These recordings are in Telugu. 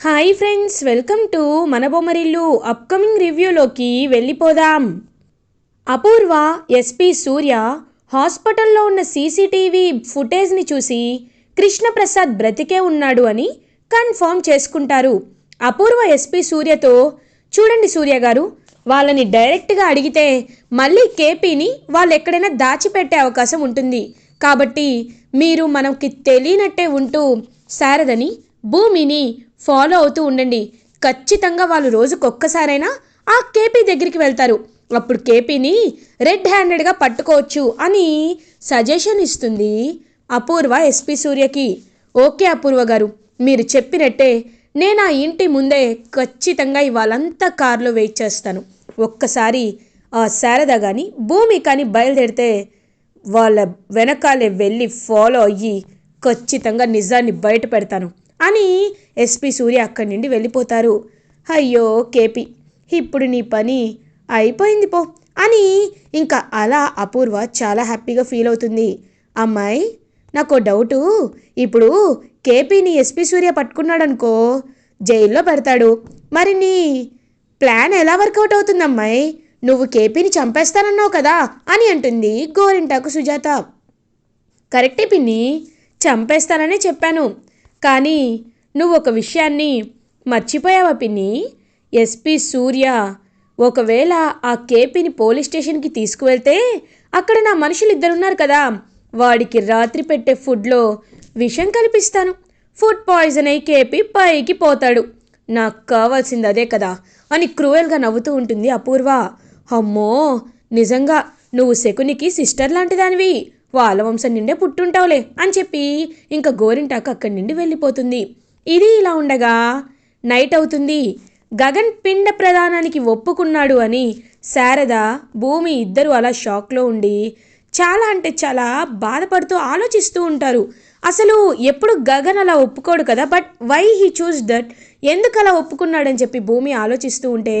హాయ్ ఫ్రెండ్స్ వెల్కమ్ టు మన బొమ్మరిల్లు అప్కమింగ్ రివ్యూలోకి వెళ్ళిపోదాం. అపూర్వ ఎస్పీ సూర్య హాస్పిటల్లో ఉన్న సీసీటీవీ ఫుటేజ్ని చూసి కృష్ణప్రసాద్ బ్రతికే ఉన్నాడు అని కన్ఫర్మ్ చేసుకుంటారు. అపూర్వ ఎస్పీ సూర్యతో చూడండి సూర్య గారు వాళ్ళని డైరెక్ట్గా అడిగితే మళ్ళీ కేపీని వాళ్ళు ఎక్కడైనా దాచిపెట్టే అవకాశం ఉంటుంది. కాబట్టి మీరు మనకి తెలియనట్టే ఉంటూ శారదని భూమిని ఫాలో అవుతూ ఉండండి. ఖచ్చితంగా వాళ్ళు రోజుకొక్కసారైనా ఆ కేపీ దగ్గరికి వెళ్తారు. అప్పుడు కేపీని రెడ్ హ్యాండెడ్గా పట్టుకోవచ్చు అని సజెషన్ ఇస్తుంది అపూర్వ ఎస్పీ సూర్యకి. ఓకే అపూర్వ గారు మీరు చెప్పినట్టే నేను ఆ ఇంటి ముందే ఖచ్చితంగా ఇవాళంతా కారులో వెయిట్ చేస్తాను. ఒక్కసారి ఆ శారద కానీ భూమి కానీ బయలుదేరితే వాళ్ళ వెనకాలే వెళ్ళి ఫాలో అయ్యి ఖచ్చితంగా నిజాన్ని బయట పెడతాను. అని ఎస్పీ సూర్య అక్కడి నుండి వెళ్ళిపోతారు. అయ్యో కేపీ ఇప్పుడు నీ పని అయిపోయింది పో అని ఇంకా అలా అపూర్వ చాలా హ్యాపీగా ఫీల్ అవుతుంది. అమ్మాయి నాకు డౌటు. ఇప్పుడు కేపీని ఎస్పీ సూర్య పట్టుకున్నాడనుకో జైల్లో పెడతాడు. మరి నీ ప్లాన్ ఎలా వర్కౌట్ అవుతుంది అమ్మాయి? నువ్వు కేపీని చంపేస్తానన్నావు కదా అని అంటుంది గోరింటాకు సుజాత. కరెక్టే పిన్ని చంపేస్తాననే చెప్పాను. కానీ నువ్వు ఒక విషయాన్ని మర్చిపోయావా పిన్ని? ఎస్పీ సూర్య ఒకవేళ ఆ కేపీని పోలీస్ స్టేషన్కి తీసుకువెళ్తే అక్కడ నా మనుషులు ఇద్దరున్నారు కదా. వాడికి రాత్రి పెట్టే ఫుడ్లో విషం కల్పిస్తాను. ఫుడ్ పాయిజన్ అయి కేపీ పైకి పోతాడు. నాకు కావాల్సింది అదే కదా అని క్రూయల్గా నవ్వుతూ ఉంటుంది అపూర్వ. అమ్మో! నిజంగా నువ్వు శకునికి సిస్టర్ లాంటి దానివి వాళ్ళ వంశం నిండే పుట్టుంటావులే అని చెప్పి ఇంకా గోరింటాకు అక్కడి నుండి వెళ్ళిపోతుంది. ఇది ఇలా ఉండగా నైట్ అవుతుంది. గగన్ పిండ ప్రదానానికి ఒప్పుకున్నాడు అని శారద భూమి ఇద్దరు అలా షాక్లో ఉండి చాలా అంటే చాలా బాధపడుతూ ఆలోచిస్తూ ఉంటారు. అసలు ఎప్పుడు గగన్ అలా ఒప్పుకోడు కదా but why he choose that ఎందుకు అలా ఒప్పుకున్నాడని చెప్పి భూమి ఆలోచిస్తూ ఉంటే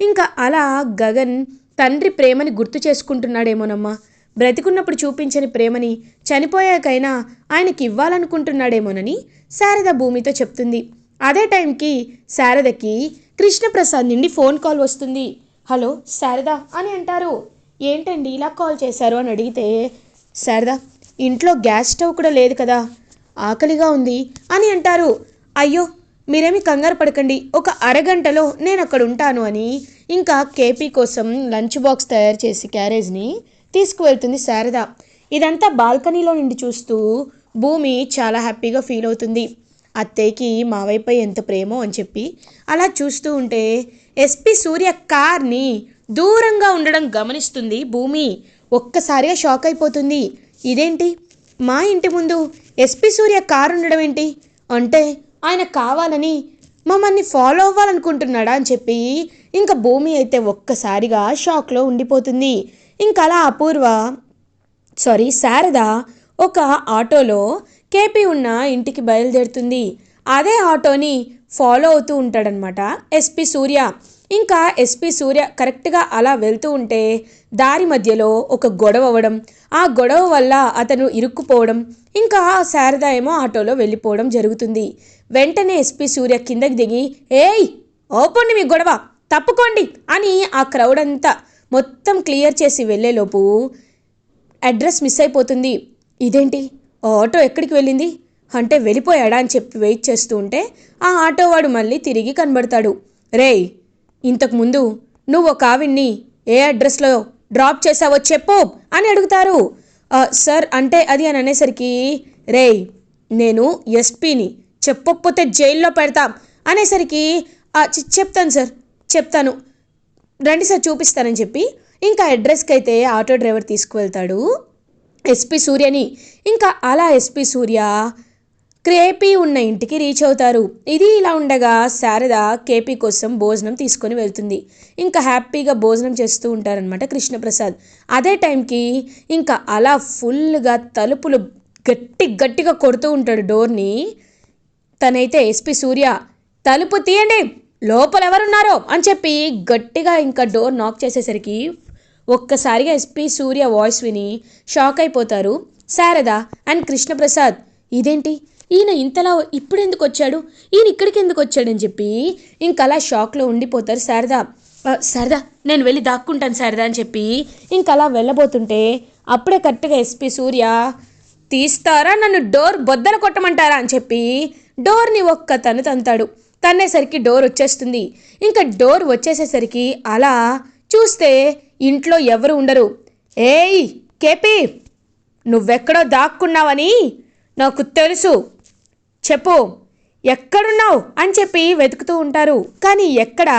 ఇంకా అలా గగన్ తండ్రి ప్రేమని గుర్తు చేసుకుంటున్నాడేమోనమ్మా. బ్రతికున్నప్పుడు చూపించని ప్రేమని చనిపోయాకైనా ఆయనకి ఇవ్వాలనుకుంటున్నాడేమోనని శారద భూమితో చెప్తుంది. అదే టైంకి శారదకి కృష్ణప్రసాద్ నుండి ఫోన్ కాల్ వస్తుంది. హలో శారద అని అంటారు. ఏంటండి ఇలా కాల్ చేశారు? అని అడిగితే శారద ఇంట్లో గ్యాస్ స్టవ్ కూడా లేదు కదా ఆకలిగా ఉంది అని అంటారు. అయ్యో మీరేమి కంగారు పడకండి ఒక అరగంటలో నేను అక్కడ ఉంటాను అని ఇంకా కేపీ కోసం లంచ్ బాక్స్ తయారు చేసి క్యారేజ్ని తీసుకువెళ్తుంది శారద. ఇదంతా బాల్కనీలో నుండి చూస్తూ భూమి చాలా హ్యాపీగా ఫీల్ అవుతుంది. అత్తయ్యకి మావైపై ఎంత ప్రేమో అని చెప్పి అలా చూస్తూ ఉంటే ఎస్పి సూర్య కార్ని దూరంగా ఉండడం గమనిస్తుంది భూమి. ఒక్కసారిగా షాక్ అయిపోతుంది. ఇదేంటి? మా ఇంటి ముందు ఎస్పి సూర్య కారు ఉండడం ఏంటి? అంటే ఆయన కావాలని మమ్మల్ని ఫాలో అవ్వాలనుకుంటున్నాడా అని చెప్పి ఇంకా భూమి అయితే ఒక్కసారిగా షాక్లో ఉండిపోతుంది. ఇంకా అలా అపూర్వ సారీ శారద ఒక ఆటోలో కేపీ ఉన్న ఇంటికి బయలుదేరుతుంది. అదే ఆటోని ఫాలో అవుతూ ఉంటాడనమాట ఎస్పి సూర్య. ఇంకా ఎస్పి సూర్య కరెక్ట్గా అలా వెళ్తూ ఉంటే దారి మధ్యలో ఒక గొడవ అవ్వడం. ఆ గొడవ వల్ల అతను ఇరుక్కుపోవడం. ఇంకా శారద ఏమో ఆటోలో వెళ్ళిపోవడం జరుగుతుంది. వెంటనే ఎస్పి సూర్య కిందకి దిగి ఏయ్ ఓపండి మీ గొడవ తప్పుకోండి అని ఆ క్రౌడ్ అంతా మొత్తం క్లియర్ చేసి వెళ్ళేలోపు అడ్రస్ మిస్ అయిపోతుంది. ఇదేంటి? ఆటో ఎక్కడికి వెళ్ళింది? అంటే వెళ్ళిపోయాడా అని చెప్పి వెయిట్ చేస్తూ ఉంటే ఆ ఆటో వాడు మళ్ళీ తిరిగి కనబడతాడు. రేయ్ ఇంతకుముందు నువ్వు ఒక ఆవిడ్ని ఏ అడ్రస్లో డ్రాప్ చేసావో చెప్పు అని అడుగుతారు. సార్ అంటే అది అని అనేసరికి రేయ్ నేను ఎస్పీని చెప్పకపోతే జైల్లో పెడతాం అనేసరికి చెప్తాను సార్ చెప్తాను. రండి సార్ చూపిస్తానని చెప్పి ఇంకా అడ్రస్కి అయితే ఆటో డ్రైవర్ తీసుకువెళ్తాడు. ఎస్పి సూర్యని. ఇంకా అలా ఎస్పి సూర్య క్రేపీ ఉన్న ఇంటికి రీచ్ అవుతారు. ఇది ఇలా ఉండగా శారద కేపీ కోసం భోజనం తీసుకొని వెళ్తుంది. ఇంకా హ్యాపీగా భోజనం చేస్తూ ఉంటారనమాట కృష్ణప్రసాద్. అదే టైంకి ఇంకా అలా ఫుల్గా తలుపులు గట్టి గట్టిగా కొడుతూ ఉంటాడు డోర్ని తనైతే ఎస్పి సూర్య తలుపు తీయండి. లోపల ఎవరున్నారో అని చెప్పి గట్టిగా ఇంకా డోర్ నాక్ చేసేసరికి ఒక్కసారిగా ఎస్పి సూర్య వాయిస్ విని షాక్ అయిపోతారు. శారద అండ్ కృష్ణప్రసాద్ ఇదేంటి? ఈయన ఇంతలా ఇప్పుడు ఎందుకు వచ్చాడు? ఈయన ఇక్కడికి ఎందుకు వచ్చాడని చెప్పి ఇంకలా షాక్లో ఉండిపోతారు శారద. "ఆ, శారదా నేను వెళ్ళి దాక్కుంటాను శారదా అని చెప్పి ఇంకలా వెళ్ళబోతుంటే అప్పుడే కరెక్ట్గా ఎస్పీ సూర్య తీస్తారా? నన్ను డోర్ బొద్దల కొట్టమంటారా? అని చెప్పి డోర్ని ఒక్క తను తంతాడు. తన్నేసరికి డోర్ వచ్చేస్తుంది. ఇంకా డోర్ వచ్చేసేసరికి అలా చూస్తే ఇంట్లో ఎవరు ఉండరు. ఏయ్ కేపీ నువ్వెక్కడో దాక్కున్నావని నాకు తెలుసు. చెప్పు ఎక్కడున్నావు అని చెప్పి వెతుకుతూ ఉంటారు. కానీ ఎక్కడ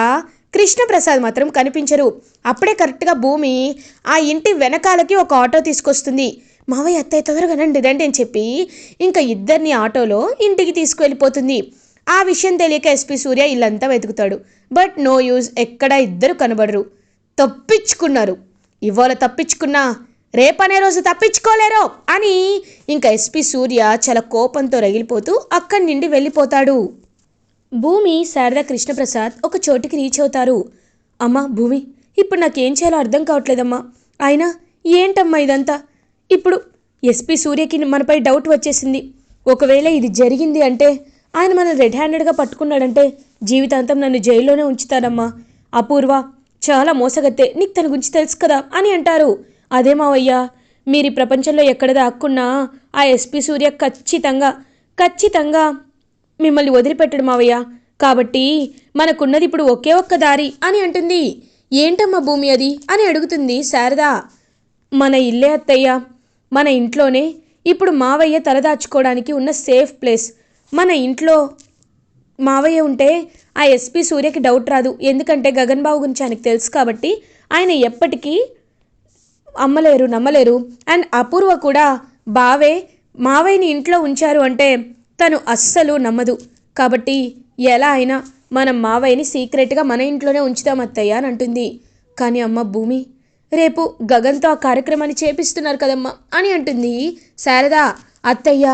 కృష్ణప్రసాద్ మాత్రం కనిపించరు. అప్పుడే కరెక్ట్గా భూమి ఆ ఇంటి వెనకాలకి ఒక ఆటో తీసుకొస్తుంది. మావయ్య అత్తయ్య తొందరగా రండి రండి అని చెప్పి ఇంకా ఇద్దరిని ఆటోలో ఇంటికి తీసుకువెళ్ళిపోతుంది. ఆ విషయం తెలియక ఎస్పీ సూర్య ఇల్లంతా వెతుకుతాడు. బట్ నో యూజ్ ఎక్కడ ఇద్దరు కనబడరు. తప్పించుకున్నారు. ఇవాళ తప్పించుకున్నా రేపనే రోజు తప్పించుకోలేరో అని ఇంకా ఎస్పీ సూర్య చాలా కోపంతో రగిలిపోతూ అక్కడి నుండి వెళ్ళిపోతాడు. భూమి శారదా కృష్ణప్రసాద్ ఒక చోటికి రీచ్ అవుతారు. అమ్మా భూమి ఇప్పుడు నాకేం చేయాలో అర్థం కావట్లేదమ్మా. అయినా ఏంటమ్మా ఇదంతా? ఇప్పుడు ఎస్పీ సూర్యకి మనపై డౌట్ వచ్చేసింది. ఒకవేళ ఇది జరిగింది అంటే ఆయన మనం రెడ్ హ్యాండెడ్గా పట్టుకున్నాడంటే జీవితాంతం నన్ను జైల్లోనే ఉంచుతారమ్మా అపూర్వ చాలా మోసగత్తే నీకు తన గురించి తెలుసు కదా అని అంటారు. అదే మావయ్యా మీరు ఈ ప్రపంచంలో ఎక్కడ దాక్కున్నా ఆ ఎస్పీ సూర్య ఖచ్చితంగా ఖచ్చితంగా మిమ్మల్ని వదిలిపెట్టడు మావయ్య. కాబట్టి మనకున్నది ఇప్పుడు ఒకే ఒక్క దారి అని అంటుంది. ఏంటమ్మా భూమి అది అని అడుగుతుంది శారదా. మన ఇల్లే అత్తయ్య మన ఇంట్లోనే ఇప్పుడు మావయ్య తలదాచుకోవడానికి ఉన్న సేఫ్ ప్లేస్ మన ఇంట్లో మావయ్య ఉంటే ఆ ఎస్పీ సూర్యకి డౌట్ రాదు. ఎందుకంటే గగన్ బాబు గురించి ఆయనకు తెలుసు కాబట్టి ఆయన ఎప్పటికీ అమ్మలేరు నమ్మలేరు. అండ్ అపూర్వ కూడా బావే మావయ్యని ఇంట్లో ఉంచారు అంటే తను అస్సలు నమ్మదు. కాబట్టి ఎలా అయినా మనం మావయ్యని సీక్రెట్గా మన ఇంట్లోనే ఉంచుతాం అత్తయ్య అని అంటుంది. కానీ అమ్మ భూమి రేపు గగన్తో ఆ కార్యక్రమాన్ని చేపిస్తున్నారు కదమ్మా అని అంటుంది శారదా. అత్తయ్య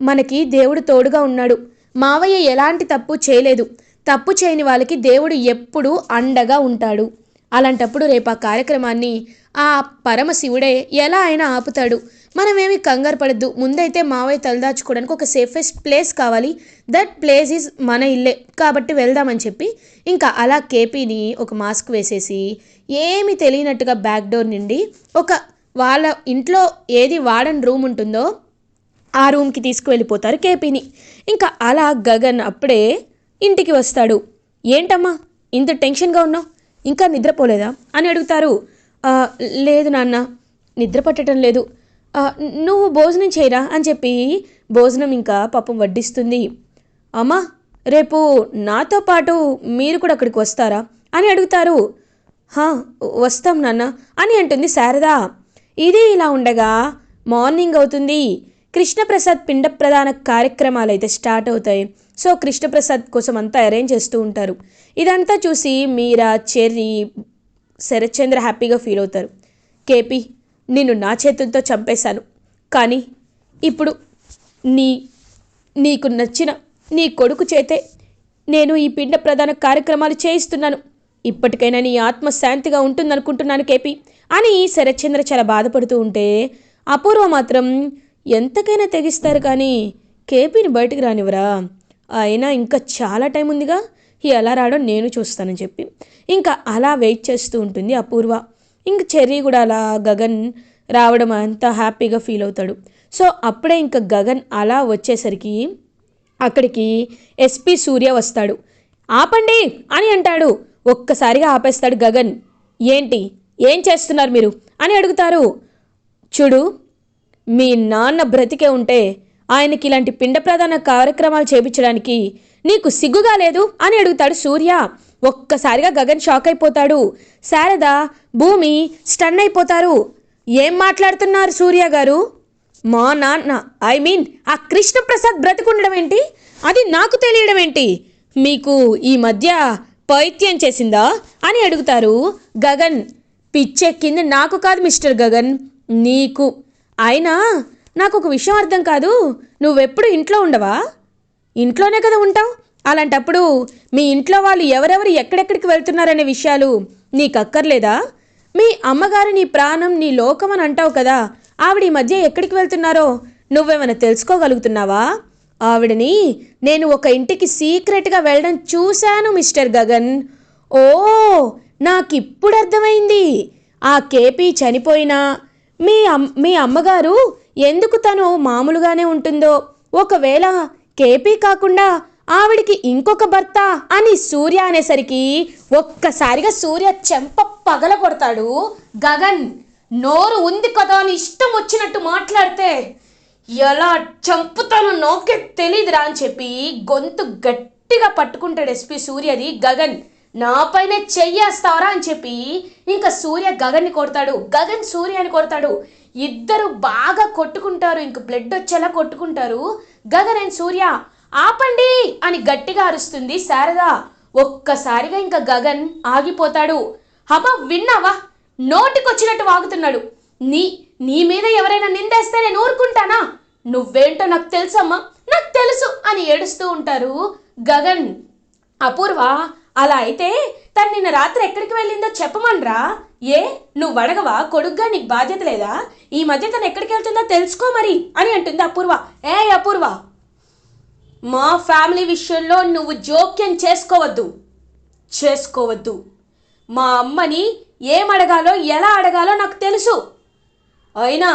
మనకి దేవుడు తోడుగా ఉన్నాడు. మావయ్య ఎలాంటి తప్పు చేయలేదు. తప్పు చేయని వాళ్ళకి దేవుడు ఎప్పుడూ అండగా ఉంటాడు. అలాంటప్పుడు రేపు ఆ కార్యక్రమాన్ని ఆ పరమశివుడే ఎలా అయినా ఆపుతాడు. మనమేమి కంగారు పడద్దు. ముందైతే మావయ్య తలదాచుకోవడానికి ఒక సేఫెస్ట్ ప్లేస్ కావాలి. దట్ ప్లేస్ ఈజ్ మన ఇల్లే. కాబట్టి వెళ్దామని చెప్పి ఇంకా అలా కేపీని ఒక మాస్క్ వేసేసి ఏమి తెలియనట్టుగా బ్యాక్ డోర్ నుండి ఒక వాళ్ళ ఇంట్లో ఏది వాడని రూమ్ ఉంటుందో ఆ రూమ్కి తీసుకువెళ్ళిపోతారు కేపీని. ఇంకా అలా గగన్ అప్పుడే ఇంటికి వస్తాడు. ఏంటమ్మా ఇంత టెన్షన్గా ఉన్నావు? ఇంకా నిద్రపోలేదా? అని అడుగుతారు. లేదు నాన్న నిద్ర పట్టడం లేదు. నువ్వు భోజనం చేయరా? అని చెప్పి భోజనం ఇంకా పాపం వడ్డిస్తుంది. అమ్మా రేపు నాతో పాటు మీరు కూడా అక్కడికి వస్తారా? అని అడుగుతారు. హా వస్తాం నాన్న అని అంటుంది శారదా. ఇది ఇలా ఉండగా మార్నింగ్ అవుతుంది. కృష్ణప్రసాద్ పిండ ప్రధాన కార్యక్రమాలు అయితే స్టార్ట్ అవుతాయి. సో కృష్ణప్రసాద్ కోసం అంతా అరేంజ్ చేస్తూ ఉంటారు. ఇదంతా చూసి మీరా చెర్రీ శరత్చంద్ర హ్యాపీగా ఫీల్ అవుతారు. కేపీ నిన్ను నా చేతులతో చంపేశాను. కానీ ఇప్పుడు నీ నీకు నచ్చిన నీ కొడుకు చేతే నేను ఈ పిండ ప్రధాన కార్యక్రమాలు చేయిస్తున్నాను. ఇప్పటికైనా నీ ఆత్మ శాంతిగా ఉంటుందనుకుంటున్నాను కేపీ. అని శరత్చంద్ర చాలా బాధపడుతూ ఉంటే అపూర్వ మాత్రం ఎంతకైనా తెగిస్తారు కానీ కేపీని బయటికి రానివరా అయినా ఇంకా చాలా టైం ఉందిగా. ఎలా రాడో నేను చూస్తానని చెప్పి. ఇంకా అలా వెయిట్ చేస్తూ ఉంటుంది అపూర్వ. ఇంక చెర్రీ కూడా అలా గగన్ రావడం అంతా హ్యాపీగా ఫీల్ అవుతాడు. సో అప్పుడే ఇంకా గగన్ అలా వచ్చేసరికి అక్కడికి ఎస్పీ సూర్య వస్తాడు. ఆపండి అని అంటాడు. ఒక్కసారిగా ఆపేస్తాడు గగన్. ఏంటి? ఏం చేస్తున్నారు మీరు? అని అడుగుతారు. చూడు మీ నాన్న బ్రతికే ఉంటే ఆయనకి ఇలాంటి పిండ ప్రధాన కార్యక్రమాలు చేపించడానికి నీకు సిగ్గుగా లేదు అని అడుగుతాడు సూర్య. ఒక్కసారిగా గగన్ షాక్ అయిపోతాడు. శారద భూమి స్టన్ అయిపోతారు. ఏం మాట్లాడుతున్నారు సూర్య గారు? మా నాన్న ఐ మీన్ ఆ కృష్ణప్రసాద్ బ్రతికుండడం ఏంటి? అది నాకు తెలియడం ఏంటి? మీకు ఈ మధ్య పైత్యం చేసిందా? అని అడుగుతారు గగన్. పిచ్చెక్కింది నాకు కాదు మిస్టర్ గగన్ నీకు అయినా నాకు ఒక విషయం అర్థం కాదు. నువ్వెప్పుడు ఇంట్లో ఉండవా? ఇంట్లోనే కదా ఉంటావు. అలాంటప్పుడు మీ ఇంట్లో వాళ్ళు ఎవరెవరు ఎక్కడెక్కడికి వెళ్తున్నారనే విషయాలు నీకు అక్కర్లేదా మీ అమ్మగారు నీ ప్రాణం నీ లోకం అని అంటావు కదా. ఆవిడ ఈ మధ్య ఎక్కడికి వెళ్తున్నారో నువ్వేమైనా తెలుసుకోగలుగుతున్నావా? ఆవిడని నేను ఒక ఇంటికి సీక్రెట్గా వెళ్ళడం చూశాను మిస్టర్ గగన్. ఓ నాకిప్పుడు అర్థమైంది. ఆ కేపీ చనిపోయినా మీ అమ్ మీ అమ్మగారు ఎందుకు తను మామూలుగానే ఉంటుందో? ఒకవేళ కేపీ కాకుండా ఆవిడికి ఇంకొక భర్త అని సూర్య అనేసరికి ఒక్కసారిగా సూర్య చెంప పగల కొడతాడు. గగన్ నోరు ఉంది కదా అని ఇష్టం వచ్చినట్టు మాట్లాడితే ఎలా చంపుతాను నోకే తెలియదురా అని చెప్పి గొంతు గట్టిగా పట్టుకుంటాడు ఎస్పి సూర్యది గగన్. నా పైన చెయ్యేస్తావరా అని చెప్పి ఇంకా సూర్య గగన్ని కొడతాడు. గగన్ సూర్యని కొడతాడు. ఇద్దరు బాగా కొట్టుకుంటారు. ఇంక బ్లడ్ వచ్చేలా కొట్టుకుంటారు. గగన్ అండ్ సూర్య ఆపండి అని గట్టిగా అరుస్తుంది శారద. ఒక్కసారిగా ఇంకా గగన్ ఆగిపోతాడు. అబ్బా విన్నావా? నోటికొచ్చినట్టు వాగుతున్నాడు. నీ నీ మీద ఎవరైనా నిందేస్తే నేను ఊరుకుంటానా? నువ్వేంటో నాకు తెలుసమ్మా. నాకు తెలుసు అని ఏడుస్తూ ఉంటారు గగన్. అపూర్వ అలా అయితే తను నిన్న రాత్రి ఎక్కడికి వెళ్ళిందో చెప్పమనరా. ఏ నువ్వు అడగవా కొడుగ్గా నీకు బాధ్యత లేదా? ఈ మధ్య తను ఎక్కడికి వెళ్తుందో తెలుసుకో మరి అని అంటుంది అపూర్వ. ఏ అపూర్వ? మా ఫ్యామిలీ విషయంలో నువ్వు జోక్యం చేసుకోవద్దు. చేసుకోవద్దు. మా అమ్మని ఏం అడగాలో ఎలా అడగాలో నాకు తెలుసు. అయినా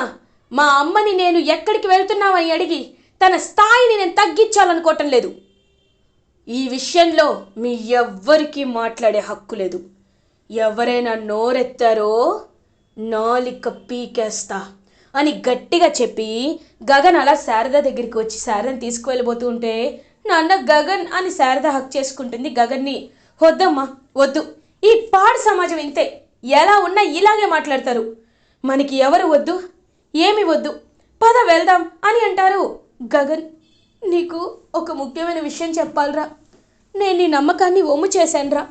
మా అమ్మని నేను ఎక్కడికి వెళ్తున్నామని అడిగి తన స్థాయిని నేను తగ్గించాలనుకోవటం లేదు. ఈ విషయంలో మీ ఎవ్వరికీ మాట్లాడే హక్కు లేదు. ఎవరైనా నోరెత్తారో నాలిక పీకేస్తా అని గట్టిగా చెప్పి గగన్ అలా శారద దగ్గరికి వచ్చి శారదని తీసుకువెళ్ళబోతూ ఉంటే నాన్న గగన్ అని శారద హక్ చేసుకుంటుంది గగన్ని. వద్దమ్మా వద్దు. ఈ పాడు సమాజం ఇంతే. ఎలా ఉన్నా ఇలాగే మాట్లాడతారు. మనకి ఎవరు వద్దు? ఏమి వద్దు? పద వెళ్దాం అని అంటారు గగన్. నీకు ఒక ముఖ్యమైన విషయం చెప్పాలిరా. నేను నీ నమ్మకాన్ని ఒమ్ము చేశానురా.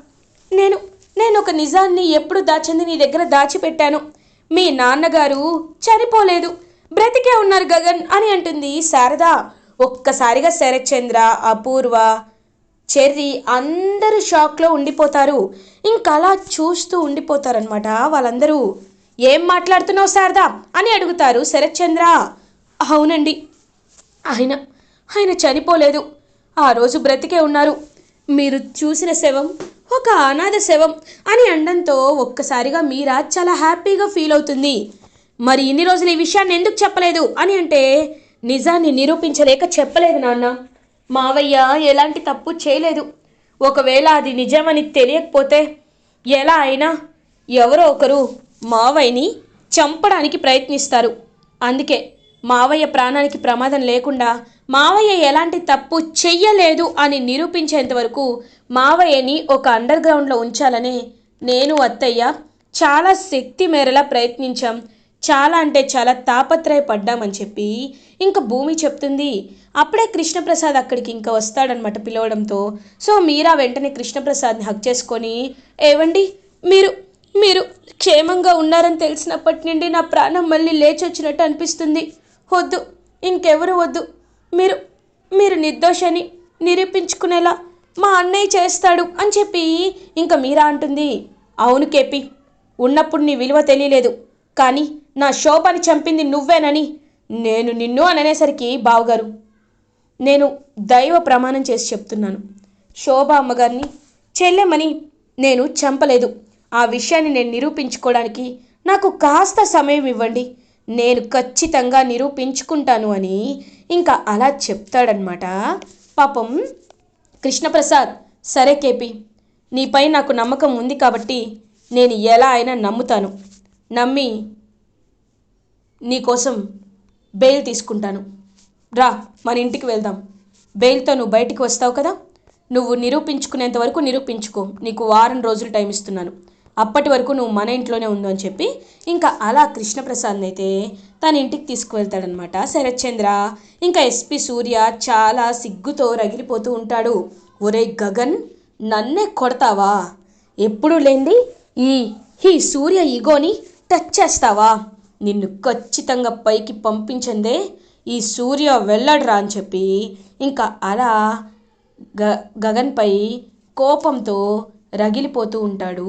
నేను నేను ఒక నిజాన్ని ఎప్పుడు దాచింది నీ దగ్గర దాచిపెట్టాను. మీ నాన్నగారు చనిపోలేదు. బ్రతికే ఉన్నారు గగన్ అని అంటుంది శారద. ఒక్కసారిగా శరత్చంద్ర అపూర్వ చెర్రి అందరూ షాక్లో ఉండిపోతారు. ఇంకా అలా చూస్తూ ఉండిపోతారనమాట వాళ్ళందరూ. ఏం మాట్లాడుతున్నావు శారదా? అని అడుగుతారు శరత్చంద్ర. అవునండి. ఆయన ఆయన చనిపోలేదు. ఆ రోజు బ్రతికే ఉన్నారు. మీరు చూసిన శవం ఒక అనాథ శవం అని అనడంతో ఒక్కసారిగా మీరా చాలా హ్యాపీగా ఫీల్ అవుతుంది. మరి ఇన్ని రోజులు ఈ విషయాన్ని ఎందుకు చెప్పలేదు? అని అంటే నిజాన్ని నిరూపించలేక చెప్పలేదు నాన్న. మావయ్య ఎలాంటి తప్పు చేయలేదు. ఒకవేళ అది నిజమని తెలియకపోతే ఎలా అయినా ఎవరో ఒకరు మావయ్యని చంపడానికి ప్రయత్నిస్తారు. అందుకే మావయ్య ప్రాణానికి ప్రమాదం లేకుండా మావయ్య ఎలాంటి తప్పు చెయ్యలేదు అని నిరూపించేంత వరకు మావయ్యని ఒక అండర్ గ్రౌండ్లో ఉంచాలని నేను అత్తయ్య చాలా శక్తి మేరలా ప్రయత్నించాం. చాలా అంటే చాలా తాపత్రయపడ్డామని చెప్పి ఇంకా భూమి చెప్తుంది. అప్పుడే కృష్ణప్రసాద్ అక్కడికి ఇంకా వస్తాడనమాట పిలవడంతో. సో మీరా వెంటనే కృష్ణప్రసాద్ని హక్ చేసుకొని ఏవండి మీరు మీరు క్షేమంగా ఉన్నారని తెలిసినప్పటి నుండి నా ప్రాణం మళ్ళీ లేచి వచ్చినట్టు అనిపిస్తుంది. వద్దు ఇంకెవరు వద్దు. మీరు మీరు నిర్దోషని నిరూపించుకునేలా మా అన్నయ్య చేస్తాడు అని చెప్పి ఇంకా మీరా అంటుంది. అవును కేపి ఉన్నప్పుడు నీ విలువ తెలియలేదు కానీ నా శోభని చంపింది నువ్వేనని నేను నిన్ను అని అనేసరికి బావగారు నేను దైవ ప్రమాణం చేసి చెప్తున్నాను. శోభ అమ్మగారిని చెల్లెమని నేను చంపలేదు. ఆ విషయాన్ని నేను నిరూపించుకోవడానికి నాకు కాస్త సమయం ఇవ్వండి. నేను ఖచ్చితంగా నిరూపించుకుంటాను అని ఇంకా అలా చెప్తాడనమాట పాపం కృష్ణప్రసాద్ సరే కేపి నీపై నాకు నమ్మకం ఉంది కాబట్టి నేను ఎలా అయినా నమ్ముతాను. నమ్మి నీకోసం బెయిల్ తీసుకుంటాను. రా మన ఇంటికి వెళ్దాం. బెయిల్తో నువ్వు బయటికి వస్తావు కదా? నువ్వు నిరూపించుకునేంత వరకు నిరూపించుకో. నీకు వారం రోజులు టైం ఇస్తున్నాను. అప్పటి వరకు నువ్వు మన ఇంట్లోనే ఉండు అని చెప్పి ఇంకా అలా కృష్ణప్రసాద్ని అయితే తన ఇంటికి తీసుకువెళ్తాడనమాట శరత్చంద్ర ఇంకా ఎస్పి సూర్య చాలా సిగ్గుతో రగిలిపోతూ ఉంటాడు. ఒరే గగన్ నన్నే కొడతావా? ఎప్పుడు లేండి ఈ ఈ సూర్య ఈగోని టచ్ చేస్తావా? నిన్ను ఖచ్చితంగా పైకి పంపించందే. ఈ సూర్య వెళ్ళడురా అని చెప్పి ఇంకా అలా గ గగన్పై కోపంతో రగిలిపోతూ ఉంటాడు.